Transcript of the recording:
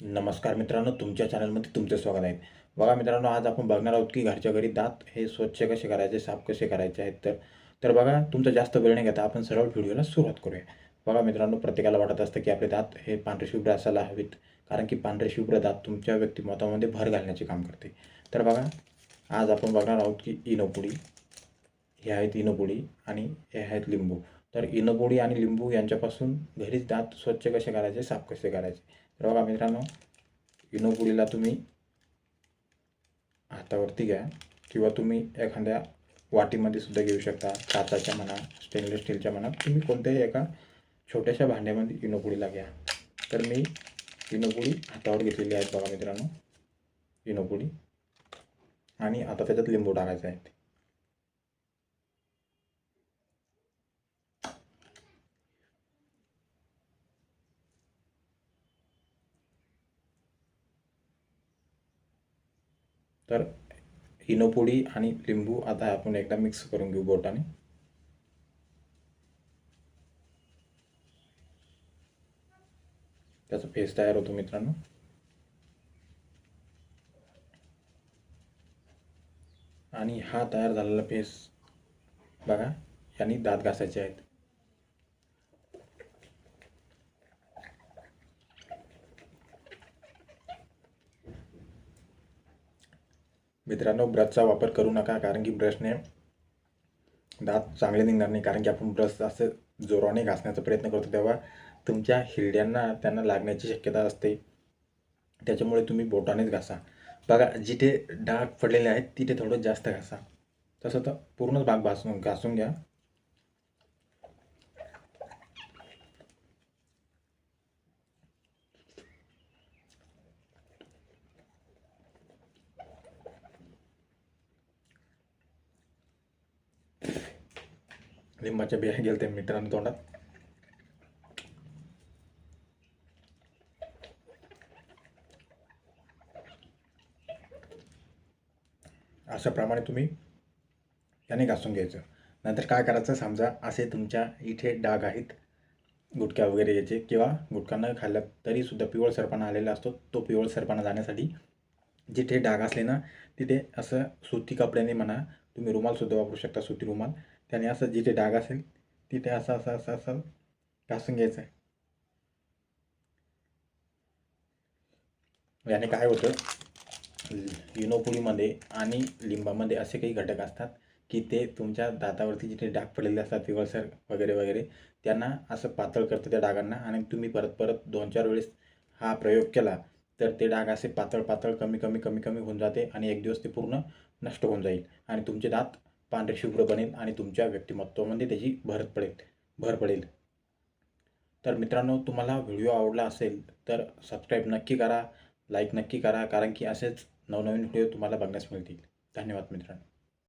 नमस्कार मित्रांनो तुमच्या चॅनलमध्ये तुमचे स्वागत आहे. बघा मित्रांनो आज आपण बघणार आहोत की घरच्या घरी दात हे स्वच्छ कसे करायचे साफ कसे करायचे आहेत तर तर बघा तुमचा जास्त वेळ नाही घेता आपण सरळ व्हिडिओला सुरुवात करूया. बघा मित्रांनो प्रत्येकाला वाटत असतं की आपले दात हे पांढरे शुभ्र असायला हवेत कारण की पांढरे शुभ्र दात तुमच्या व्यक्तिमत्वामध्ये भर घालण्याचे काम करते. तर बघा आज आपण बघणार आहोत की इनोपुडी हे आहेत इनोपुडी आणि हे आहेत लिंबू. तर इनोपुडी आणि लिंबू यांच्यापासून घरीच दात स्वच्छ कसे करायचे साफ कसे करायचे? तर बघा मित्रांनो इनोपुडीला तुम्ही हातावरती घ्या किंवा तुम्ही एखाद्या वाटीमध्ये सुद्धा घेऊ शकता. काचाच्या म्हणा स्टेनलेस स्टीलच्या म्हणा तुम्ही कोणत्याही एका छोट्याशा भांड्यामध्ये इनोपुडीला घ्या. तर मी इनोपुडी हातावर घेतलेली आहेत बघा मित्रांनो इनोपुडी आणि आता त्याच्यात लिंबू टाकायचं आहे तर इनोपुडी आणि लिंबू आता आपण एकदा मिक्स करून घेऊ बोटाने. त्याचा फेस तयार होतो मित्रांनो. आणि हा तयार झालेला फेस बघा यांनी दात घासायचे आहेत. मित्रांनो ब्रशचा वापर करू नका कारण की ब्रशने दात चांगले निघणार नाही कारण की आपण ब्रश जास्त जोराने घासण्याचा प्रयत्न करतो तेव्हा तुमच्या हिरड्यांना त्यांना लागण्याची शक्यता असते. त्याच्यामुळे तुम्ही बोटानेच घासा. बघा जिथे डाग पडलेले आहेत तिथे थोडं जास्त घासा. तसं तर पूर्णच भाग घासून घासून घ्या. लिंबाच्या बिया गेल्या मित्रांनो तोंडात. अशाप्रमाणे तुम्ही याने घासून घ्यायचं. नंतर काय करायचं समजा असे तुमच्या इथे डाग आहेत गुटख्या वगैरे याचे किंवा गुटखा न खाल्ला तरीसुद्धा पिवळसरपणा आलेला असतो. तो पिवळ सरपणा जाण्यासाठी जिथे डाग असले ना तिथे असं सुती कपड्याने म्हणा तुम्ही रुमालसुद्धा वापरू शकता सुती रुमाल. त्याने असं जिथे डाग असेल तिथे असं असं असं असं घासून घ्यायचं आहे. याने काय होतं इनोपुडीमध्ये आणि लिंबामध्ये असे काही घटक असतात की ते तुमच्या दातावरती जिथे डाग पडलेले असतात पिवळसर वगैरे वगैरे त्यांना असं पातळ करतं त्या डागांना. आणि तुम्ही परत परत दोन चार वेळेस हा प्रयोग केला तर ते डाग असे पातळ पातळ कमी कमी कमी कमी होऊन जाते आणि एक दिवस ते पूर्ण नष्ट होऊन जाईल आणि तुमचे दात पांढरे शुभ्र बनेल आणि तुमच्या व्यक्तिमत्वामध्ये त्याची भर पडेल भर पडेल. तर मित्रांनो तुम्हाला व्हिडिओ आवडला असेल तर सबस्क्राईब नक्की करा लाईक नक्की करा कारण की असेच नवनवीन व्हिडिओ तुम्हाला बघण्यास मिळतील. धन्यवाद मित्रांनो.